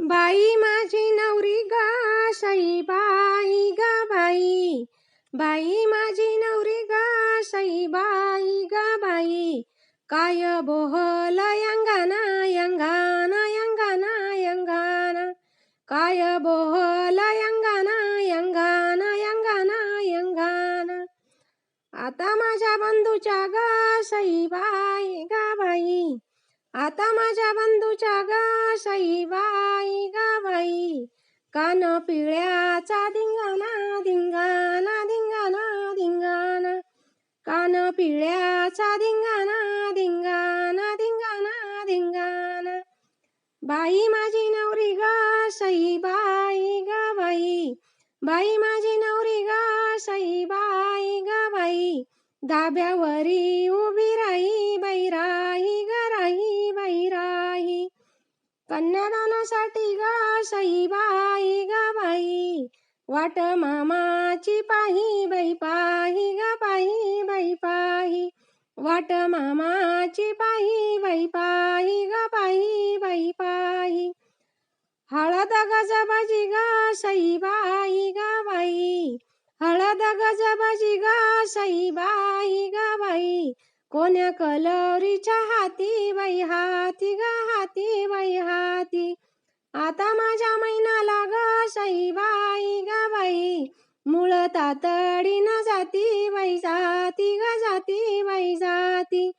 बाई माझी नवरी गा साई बाई गा बाई. बाई माझी नवरी गा साई बाई गा बाई. काय बोहल यंगाना यंगाना यंगाना यंगाना. काय बोहल यंगाना यंगाना यंगाना यंगाना. आता माझ्या बंधूच्या गा साई बाई गा बाई. आता माझ्या बंधूच्या गा साई बाई गा बाई कान पिळ्याचा धिंगाणा धिंगाणा धिंगाणा धिंगाणा. कान पिळ्याचा धिंगाणा धिंगाणा धिंगाणा धिंगाणा. बाई माझी नवरी गा साई बाई गा बाई बाई माझी नवरी गा साई बाई गा बाई धाब्यावरी उभी राही बाई राही ग कन्यादानासाठी ग सईबाई ग बाई. वाट मामाची पाही बाई पाही ग पाही बाई पाही. वाट मामाची पाही बाई पाही ग पाही बाई पाही. हळद गजबाजी गा साई बाई बाई. हळद गजबाजी गा साई बाई बाई. कोण्या कलरीच्या हाती बाई हाती गा हाती बाई हाती. आता माझ्या मैनाला ग साई बाई गा बाई. मुळ तातडी न जाती बाई जाती ग जाती बाई जाती.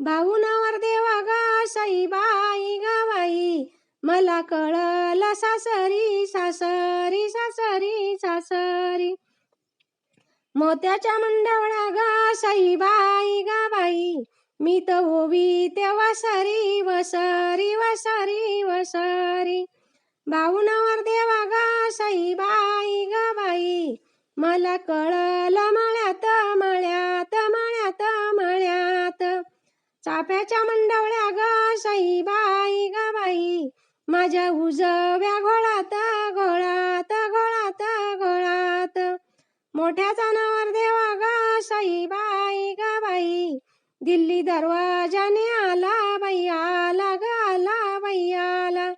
भाऊ नवर देवा गा साई बाई गा बाई. मला कळलं सासरी सासरी सासरी सासरी. मोत्याच्या मंडवळ्या गा साईबाई गा बाई. मी तर ओवी तेव्हा सरी वसरी वसरी वसरी. भाऊनवर देवा गा साई बाई गा बाई. मला कळलं मळ्यात मळ्यात मळ्यात मळ्यात. चाफ्याच्या मंडवळ्या ग साईबाई गा बाई. माझ्या उजव्या घोळात मोठ्या जनावर देवा गा साई बाई गा बाई. दिल्ली दरवाजाने आला बाई आला ग आला बाई आला.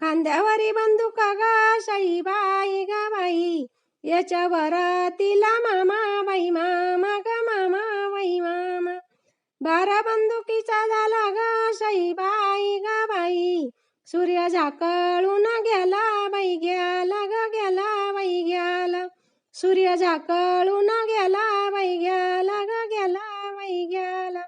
खांद्यावरी बंदूक गा साई बाई गा बाई. याच्यावर तिला मामा बाई मामा ग मामा बाई मामा. बारा बंदुकीचा झाला ग साई बाई गा बाई. सूर्य झाकळून बाई गेला बाई गेला सूर्य झाकळून गेला बाई गेला ग गेला बाई गेला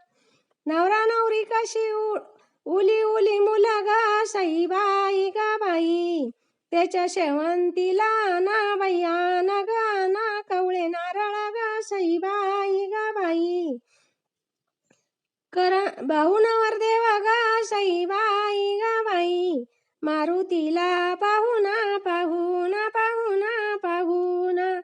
नवरा नवरी कशी उ- उली उली मुलं ग साई बाई. बाई त्याच्या शेवंतीला ना बाई ना ग ना कवळे नारळ ग साई बाई बाई. कर भाऊनवर देवा ग साई बाई गा बाई. मारुतीला पाहुणा पाहुणा पाहुणा पाहुणा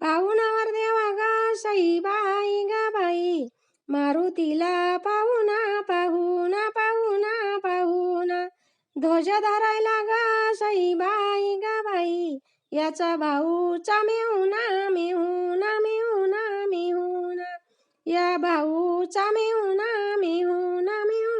पाहुणावर देवा गा साई बाई गा बाई मारुतीला पाहुणा पाहुणा पाहुणा पाहुणा. ध्वज धरायला गा साई बाई गा बाई. याचा भाऊचा मेहुना मेहुना मेहुना मेहुना या भाऊचा मेहुना मेहुना मेहुना